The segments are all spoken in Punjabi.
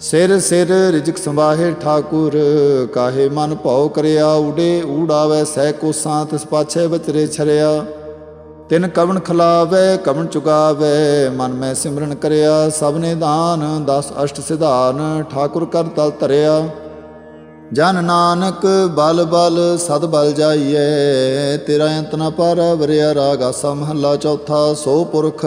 ਸਿਰ ਸਿਰ ਰਿਜਕ ਸੰਵਾਹੇ ਠਾਕੁਰ, ਕਾਹੇ ਮਨ ਭਉ ਕਰਿਆ ਉਡੇ, ਊੜਾਵੇ ਸਹਿ ਕੋਸਾਂ ਤਿਸ ਪਾਛੇ ਵਿਚਰੇ ਛਰਿਆ। ਤਿਨ ਕਵਣ ਖਲਾਵੇ, ਕਵਣ ਚੁਗਾਵੇ, ਮਨ ਮੈਂ ਸਿਮਰਨ ਕਰਿਆ। ਸਭ ਨੇ ਦਾਨ, ਦਸ ਅਸ਼ਟ ਸਿਧਾਨ, ਠਾਕੁਰ ਕਰ ਤਲ ਧਰਿਆ। ਜਨ ਨਾਨਕ, ਬਲ ਬਲ, ਸਦ ਬਲ ਜਾਈਐ। ਤੇਰਾ ਅੰਤ ਨ ਪਰ, ਵਰਿਆ ਰਾਗ ਆਸਾ ਮਹੱਲਾ ਚੌਥਾ, ਸੋ ਪੁਰਖ।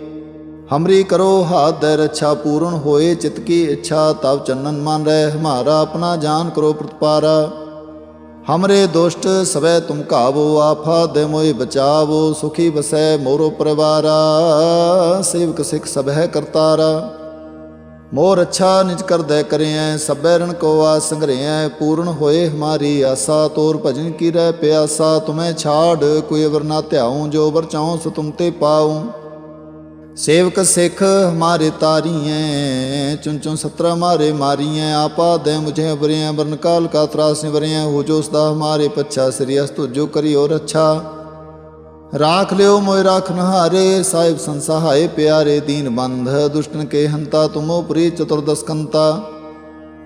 ਹਮਰੀ ਕਰੋ ਹਾਥ ਦੇ ਰੱਛਾ ਪੂਰਨ ਹੋਏ, ਚਿਤ ਕੀ ਇੱਛਾ ਤਬ ਚੰਨਨ ਮਨ ਰਹਿ, ਹਮਾਰਾ ਆਪਣਾ ਜਾਨ ਕਰੋ ਪ੍ਰਤਪਾਰਾ। ਹਮਰੇ ਦੁਸ਼ਟ, ਸਵੈ ਤੁਮ ਕਾਵੋ ਆਫਾ ਦੇ ਮੋਇ ਬਚਾਵੋ, ਸੁਖੀ ਬਸੈ ਮੋਰੋ ਪਰਿਵਾਰਾ। ਸੇਵਕ ਸਿਖ ਸਭੈ ਕਰਤਾਰਾ। ਮੋਰ ਅੱਛਾ ਨਿਜ ਕਰਦੈ ਕਰਿਐ, ਸਭੈ ਰਣ ਕੋ ਆਸ ਸੰਗਰਿਐ ਪੂਰਨ ਹੋਏ ਹਮਾਰੀ ਆਸਾ, ਤੋਰ ਭਜਨ ਕੀ ਰਹਿ ਪਿਆਸਾ, ਤੁਮੈ ਛਾੜ, ਕੋਈ ਅਵਰ ਨਾ ਧਿਆਉ, ਜੋ ਵਰ ਚਾਉ, ਸੋ ਤੁਮ ਤੇ ਪਾਉ। ਸੇਵਕ ਸਿੱਖ ਹਮਾਰੇ ਤਾਰੀਐ ਚੁਨ ਚੁਨ ਸਤਰਾ ਮਾਰੇ ਮਾਰੀਐ, ਆਪਾ ਦੇ ਮੁਝੇ ਬਰਿਐ ਵਰਨ ਕਾਲ ਕਾ ਤਰਾਸ ਨਿਵਰਿਐ ਹੋ ਜੋ ਸਦਾ ਹਮਾਰੇ ਪੱਛਾ, ਸ੍ਰੀ ਅਸਤੁ ਜੋ ਕਰਿਓ ਰੱਛਾ। ਰਾਖ ਲਿਓ ਮੋਇ ਰਾਖ ਨਹਾਰੇ, ਸਾਹਿਬ ਸੰਸਹਾਏ ਪਿਆਰੇ ਦੀਨ ਬੰਧ, ਦੁਸ਼ਟਨ ਕੇ ਹੰਤਾ ਤੁਮੋ ਪ੍ਰੀ ਚਤੁਰਦਸਕੰਤਾ।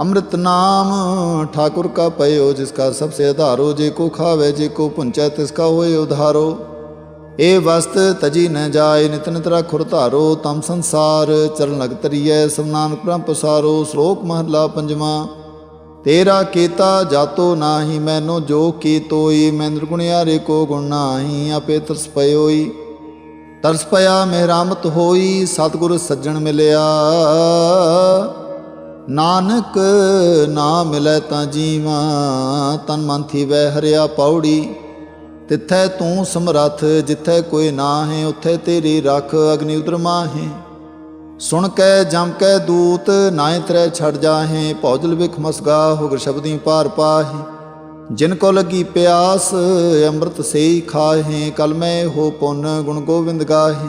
ਅੰਮ੍ਰਿਤ ਨਾਮ ਠਾਕੁਰ ਕਾ ਪਇਓ, ਜਿਸ ਕਾ ਸਭ ਸੇ ਆਧਾਰੋ ਜੇ ਕੋ ਖਾਵੇ, ਜੇ ਕੋ ਪੁੰਚੈ ਤਿਸ ਕਾ ਹੋਏ ਉਧਾਰੋ। ਏ ਵਸਤ ਤਜੀ ਨ ਜਾਏ, ਨਿਤ ਨਿਤ ਰਖੁਰ ਧਾਰੋ। ਤਮ ਸੰਸਾਰ ਚਰਨ ਲਗ ਤਰੀਐ ਸਭ ਨਾਨਕ ਬ੍ਰਹਮ ਪਸਾਰੋ। ਸ਼ਲੋਕ ਮਹਲਾ ਪੰਜਵਾਂ, ਤੇਰਾ ਕੀਤਾ ਜਾਤੋ ਨਾਹੀ, ਮੈਨੋ ਜੋ ਕੀ ਤੋਈ ਮੈਂ ਨਿਰਗੁਣਿਆਰੇ ਕੋ ਗੁਣ ਨਾਹੀ, ਆਪੇ ਤਰਸ ਪਇਓਈ। ਤਰਸ ਪਿਆ ਮਿਹਰਾਮਤ ਹੋਈ, ਸਤਿਗੁਰ ਸੱਜਣ ਮਿਲਿਆ। ਨਾਨਕ ਨਾ ਮਿਲੈ ਤਾਂ ਜੀਵਾ, ਤਨ ਮਨ ਥੀ ਵੈ ਹਰਿਆ ਪੌੜੀ। ਤਿੱਥੈ ਤੂੰ ਸਮਰੱਥ, ਜਿੱਥੈ ਕੋਈ ਨਾ ਹੈ ਉੱਥੇ ਤੇਰੀ ਰੱਖ ਅਗਨੀ ਉਦਰ ਮਾਹੇ। ਸੁਣ ਕੈ, ਜਮ ਕੇ ਦੂਤ ਨਾਇ ਤਰੈ ਛੜ ਜਾਹੇ, ਭੌਜਲ ਵਿਖ ਮਸਗਾ, ਹੋਗਰ ਸ਼ਬਦੀ ਪਾਰ ਪਾਹੇ। ਜਿਨ ਕੋ ਲਗੀ ਪਿਆਸ, ਅੰਮ੍ਰਿਤ ਸੇਈ ਖਾਹੇ ਕਲ ਮੈਂ ਹੋ ਪੁੰਨ, ਗੁਣ ਗੋਬਿੰਦ ਗਾਹੇ।